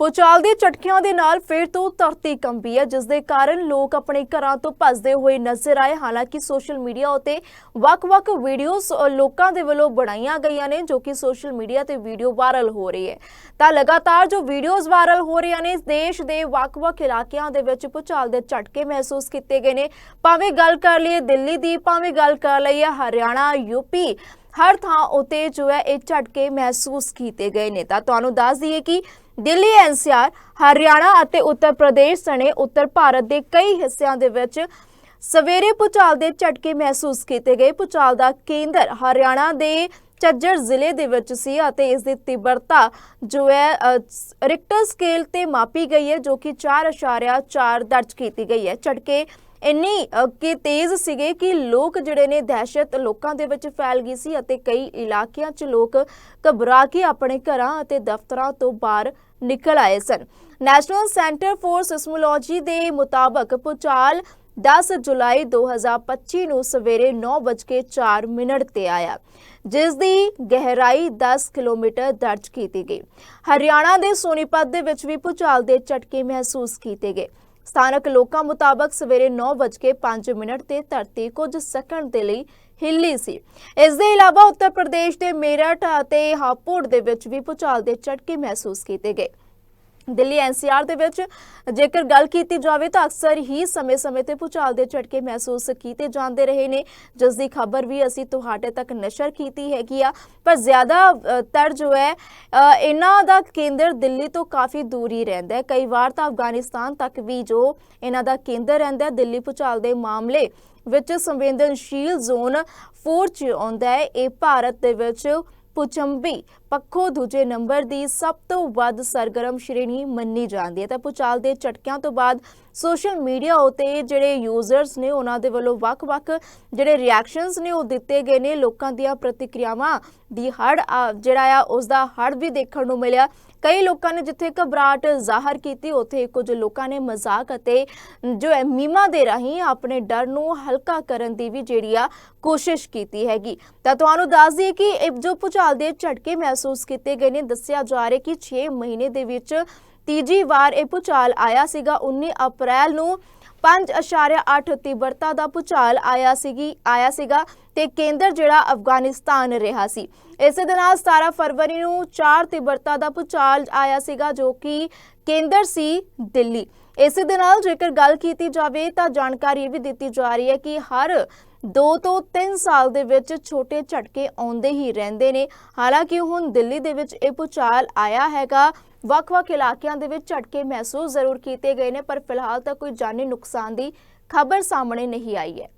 ਪੁਚਾਲ ਦੇ ਝਟਕਿਆਂ ਦੇ ਨਾਲ ਫਿਰ ਤੋਂ ਧਰਤੀ ਕੰਬੀ ਹੈ, ਜਿਸ ਦੇ ਕਾਰਨ ਲੋਕ ਆਪਣੇ ਘਰਾਂ ਤੋਂ ਭੱਜਦੇ ਹੋਏ ਨਜ਼ਰ ਆਏ। ਹਾਲਾਂਕਿ ਸੋਸ਼ਲ ਮੀਡੀਆ ਉਤੇ ਵੱਖ-ਵੱਖ ਵੀਡੀਓਜ਼ ਲੋਕਾਂ ਦੇ ਵੱਲੋਂ ਬਣਾਈਆਂ ਗਈਆਂ ਨੇ, ਜੋ ਕਿ ਸੋਸ਼ਲ ਮੀਡੀਆ ਤੇ ਵੀਡੀਓ ਵਾਇਰਲ ਹੋ ਰਹੀ ਹੈ। ਤਾਂ ਲਗਾਤਾਰ ਜੋ ਵੀਡੀਓਜ਼ ਵਾਇਰਲ ਹੋ ਰਹੀਆਂ ਨੇ, ਦੇਸ਼ ਦੇ ਵੱਖ-ਵੱਖ ਇਲਾਕਿਆਂ ਦੇ ਵਿੱਚ ਪੁਚਾਲ ਦੇ ਝਟਕੇ ਮਹਿਸੂਸ ਕੀਤੇ ਗਏ ਨੇ। ਭਾਵੇਂ ਗੱਲ ਕਰ ਲਈਏ ਦਿੱਲੀ ਦੀ, ਭਾਵੇਂ ਗੱਲ ਕਰ ਲਈਏ ਹਰਿਆਣਾ ਯੂਪੀ ਹਰ ਥਾਂ ਉਤੇ ਜੋ ਹੈ ਇਹ ਝਟਕੇ ਮਹਿਸੂਸ ਕੀਤੇ ਗਏ ਨੇ। ਤਾਂ ਤੁਹਾਨੂੰ ਦੱਸ ਦਈਏ ਕਿ ਦਿੱਲੀ ਐਨਸੀਆਰ ਹਰਿਆਣਾ ਅਤੇ ਉੱਤਰ ਪ੍ਰਦੇਸ਼ ਸਣੇ ਉੱਤਰ ਭਾਰਤ ਦੇ ਕਈ ਹਿੱਸਿਆਂ ਦੇ ਵਿੱਚ ਸਵੇਰੇ ਭੂਚਾਲ ਦੇ ਝਟਕੇ ਮਹਿਸੂਸ ਕੀਤੇ ਗਏ। ਭੂਚਾਲ ਦਾ ਕੇਂਦਰ ਹਰਿਆਣਾ ਦੇ ਝੱਜਰ ਜ਼ਿਲ੍ਹੇ ਦੇ ਵਿੱਚ ਸੀ ਅਤੇ ਇਸ ਦੀ ਤੀਬਰਤਾ ਜੋ ਹੈ ਅ, ਰਿਕਟਰ ਸਕੇਲ ਤੇ ਮਾਪੀ ਗਈ ਹੈ ਜੋ ਕਿ 4.4 ਦਰਜ ਕੀਤੀ ਗਈ ਹੈ। ਝਟਕੇ ਇੰਨੀ ਕਿ ਤੇਜ਼ ਸੀਗੇ ਕਿ ਲੋਕ ਜਿਹੜੇ ਨੇ ਦਹਿਸ਼ਤ ਲੋਕਾਂ ਦੇ ਵਿੱਚ ਫੈਲ ਗਈ ਸੀ ਅਤੇ ਕਈ ਇਲਾਕਿਆਂ 'ਚ ਲੋਕ ਘਬਰਾ ਕੇ ਆਪਣੇ ਘਰਾਂ ਅਤੇ ਦਫ਼ਤਰਾਂ ਤੋਂ ਬਾਹਰ ਨਿਕਲ ਆਏ ਸਨ। ਨੈਸ਼ਨਲ ਸੈਂਟਰ ਫੋਰ ਸਿਸਮੋਲੋਜੀ ਦੇ ਮੁਤਾਬਕ ਭੂਚਾਲ 10 ਜੁਲਾਈ 2025 ਨੂੰ ਸਵੇਰੇ 9:04 ਮਿੰਟ ਤੇ ਆਇਆ, ਜਿਸ ਦੀ ਗਹਿਰਾਈ 10 ਕਿਲੋਮੀਟਰ ਦਰਜ ਕੀਤੀ ਗਈ। ਹਰਿਆਣਾ ਦੇ ਸੋਨੀਪਤ ਦੇ ਵਿੱਚ ਵੀ ਭੂਚਾਲ ਦੇ ਝਟਕੇ ਮਹਿਸੂਸ ਕੀਤੇ ਗਏ। ਸਥਾਨਕ ਲੋਕਾਂ ਮੁਤਾਬਕ ਸਵੇਰੇ 9:05 ਮਿੰਟ ਤੇ ਧਰਤੀ ਕੁਝ ਸੈਕਿੰਡ ਦੇ ਲਈ ਹਿੱਲੀ ਸੀ। ਇਸ ਦੇ ਇਲਾਵਾ ਉੱਤਰ ਪ੍ਰਦੇਸ਼ ਦੇ ਮੇਰਠ ਅਤੇ ਹਾਪੁੜ ਦੇ ਵਿੱਚ ਵੀ ਭੂਚਾਲ ਦੇ ਝਟਕੇ ਮਹਿਸੂਸ ਕੀਤੇ ਗਏ। ਦਿੱਲੀ ਐਨਸੀਆਰ ਦੇ ਵਿੱਚ ਜੇਕਰ ਗੱਲ ਕੀਤੀ ਜਾਵੇ ਤਾਂ ਅਕਸਰ ਹੀ ਸਮੇਂ-ਸਮੇਂ ਤੇ ਭੂਚਾਲ ਦੇ ਝਟਕੇ ਮਹਿਸੂਸ ਕੀਤੇ ਜਾਂਦੇ ਰਹੇ ਨੇ। ਜਿਸ ਦੀ ਖਬਰ ਵੀ ਅਸੀਂ ਤੁਹਾਡੇ ਤੱਕ ਨਸ਼ਰ ਕੀਤੀ ਹੈਗੀ ਆ। ਪਰ ਜ਼ਿਆਦਾ ਤਰ ਜੋ ਹੈ ਇਹਨਾਂ ਦਾ ਕੇਂਦਰ ਦਿੱਲੀ ਤੋਂ ਕਾਫੀ ਦੂਰ ਹੀ ਰਹਿੰਦਾ ਹੈ। ਕਈ ਵਾਰ ਤਾਂ ਅਫਗਾਨਿਸਤਾਨ ਤੱਕ ਵੀ ਜੋ ਇਹਨਾਂ ਦਾ ਕੇਂਦਰ ਰਹਿੰਦਾ ਦਿੱਲੀ ਭੂਚਾਲ ਦੇ ਮਾਮਲੇ ਵਿੱਚ ਸੰਵੇਦਨਸ਼ੀਲ ਜ਼ੋਨ 4 ਚ ਆਉਂਦਾ ਹੈ। ਇਹ ਭਾਰਤ ਦੇ ਵਿੱਚ ਪੁਚੰਬੀ ਪੱਖੋਂ ਦੂਜੇ ਨੰਬਰ ਦੀ ਸਭ ਤੋਂ ਵੱਧ ਸਰਗਰਮ ਸ਼੍ਰੇਣੀ ਮੰਨੀ ਜਾਂਦੀ ਹੈ। ਤਾਂ ਪੁਚਾਲ ਦੇ ਝਟਕਿਆਂ ਤੋਂ ਬਾਅਦ ਸੋਸ਼ਲ ਮੀਡੀਆ ਉਤੇ ਜਿਹੜੇ ਯੂਜ਼ਰਸ ਨੇ ਉਹਨਾਂ ਦੇ ਵੱਲੋਂ ਵੱਖ-ਵੱਖ ਜਿਹੜੇ ਰਿਐਕਸ਼ਨਸ ਨੇ ਉਹ ਦਿੱਤੇ ਗਏ ਨੇ। ਲੋਕਾਂ ਦੀਆਂ ਪ੍ਰਤੀਕਿਰਿਆਵਾਂ ਦੀ ਹੜ ਜਿਹੜਾ ਆ ਉਸ ਦਾ ਹੜ ਵੀ ਦੇਖਣ ਨੂੰ ਮਿਲਿਆ। ਕਈ ਲੋਕਾਂ ਨੇ ਜਿੱਥੇ ਘਬਰਾਹਟ ਜ਼ਾਹਰ ਕੀਤੀ, ਉੱਥੇ ਕੁਝ ਲੋਕਾਂ ਨੇ ਮਜ਼ਾਕ ਅਤੇ ਜੋ ਹੈ, ਮੀਮਾਂ ਦੇ ਰਾਹੀਂ ਆਪਣੇ ਡਰ ਨੂੰ ਹਲਕਾ ਕਰਨ ਦੀ ਵੀ ਜਿਹੜੀ ਆ, ਕੋਸ਼ਿਸ਼ ਕੀਤੀ ਹੈਗੀ। ਤਾਂ ਤੁਹਾਨੂੰ ਦੱਸ ਦਈਏ ਕਿ ਜੋ ਭੁਚਾਲ ਦੇ ਝਟਕੇ ਮਹਿਸੂਸ ਕੀਤੇ ਗਏ ਨੇ, ਦੱਸਿਆ ਜਾ ਰਿਹਾ ਕਿ 6 ਮਹੀਨੇ ਦੇ ਵਿੱਚ ਤੀਜੀ ਵਾਰ ਇਹ ਭੁਚਾਲ ਆਇਆ ਸੀਗਾ। 19 ਅਪ੍ਰੈਲ ਨੂੰ 5.8 ਤੀਬਰਤਾ ਦਾ ਭੁਚਾਲ ਆਇਆ ਸੀਗੀ, ਆਇਆ ਸੀਗਾ ਤੇ ਕੇਂਦਰ ਜਿਹੜਾ ਅਫਗਾਨਿਸਤਾਨ ਰਿਹਾ ਸੀ। ਇਸੇ ਦੇ ਨਾਲ 17 ਫਰਵਰੀ ਨੂੰ 4 ਤੀਬਰਤਾ ਦਾ ਭੁਚਾਲ ਆਇਆ ਸੀਗਾ ਜੋ ਕਿ ਕੇਂਦਰ ਸੀ ਦਿੱਲੀ। ਇਸੇ ਦੇ ਨਾਲ ਜੇਕਰ ਗੱਲ ਕੀਤੀ ਜਾਵੇ ਤਾਂ ਜਾਣਕਾਰੀ ਇਹ ਵੀ ਦਿੱਤੀ ਜਾ ਰਹੀ ਹੈ ਕਿ ਹਰ 2 ਤੋਂ 3 ਸਾਲ ਦੇ ਵਿੱਚ ਛੋਟੇ ਝਟਕੇ ਆਉਂਦੇ ਹੀ ਰਹਿੰਦੇ ਨੇ। ਹਾਲਾਂਕਿ ਹੁਣ ਦਿੱਲੀ ਦੇ ਵਿੱਚ ਇਹ ਭੁਚਾਲ ਆਇਆ ਹੈਗਾ ਵੱਖ-ਵੱਖ ਇਲਾਕਿਆਂ ਦੇ ਵਿੱਚ ਝਟਕੇ ਮਹਿਸੂਸ ਜ਼ਰੂਰ ਕੀਤੇ ਗਏ ਨੇ, ਪਰ ਫਿਲਹਾਲ ਤਾਂ ਕੋਈ ਜਾਨੀ ਨੁਕਸਾਨ ਦੀ ਖਬਰ ਸਾਹਮਣੇ ਨਹੀਂ ਆਈ ਹੈ।